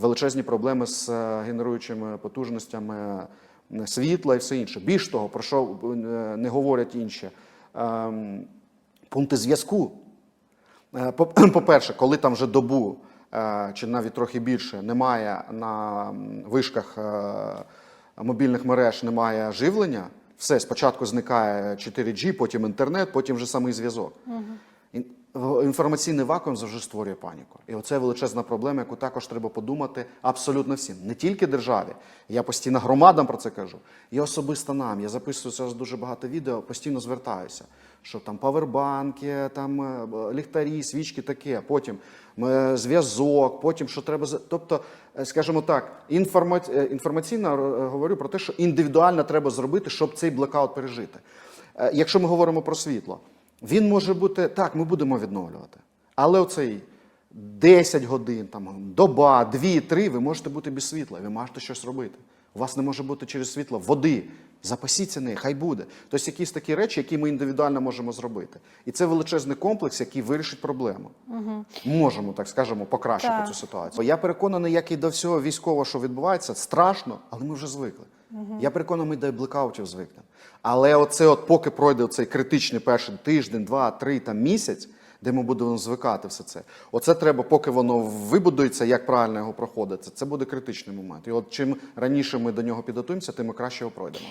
величезні проблеми з е, генеруючими потужностями е, світла і все інше. Більш того, про що е, не говорять інші ем, пункти зв'язку. По- По-перше, коли там вже добу чи навіть трохи більше немає на вишках мобільних мереж, немає живлення, все спочатку зникає 4G, потім інтернет, потім вже самий зв'язок. В- Інформаційний вакуум завжди створює паніку. І оце величезна проблема, яку також треба подумати абсолютно всім, не тільки державі. Я постійно громадам про це кажу, і особисто нам. Я записую зараз дуже багато відео, постійно звертаюся. Що там павербанки, там е, ліхтарі, свічки, таке. Потім е, зв'язок, потім що треба Тобто, е, скажімо так, інформа... інформаційно говорю про те, що індивідуально треба зробити, щоб цей блекаут пережити. Якщо ми говоримо про світло, він може бути так, ми будемо відновлювати. Але оцей 10 годин, там, доба, 2-3, ви можете бути без світла, ви можете щось робити. У вас не може бути через світло води. Запасіться неї, хай буде. Тобто якісь такі речі, які ми індивідуально можемо зробити. І це величезний комплекс, який вирішить проблему. Можемо, так скажемо, покращити Так. цю ситуацію. Бо Я переконаний, як і до всього військового, що відбувається, страшно, але ми вже звикли. Я переконаний, ми до блекаутів звикнемо. Але оце, от поки пройде цей критичний перший тиждень, два, три там місяць, де ми будемо звикати все це. Оце треба, поки воно вибудується, як правильно його проходити. Це буде критичний момент. І от чим раніше ми до нього підготуємося, тим ми краще його пройдемо.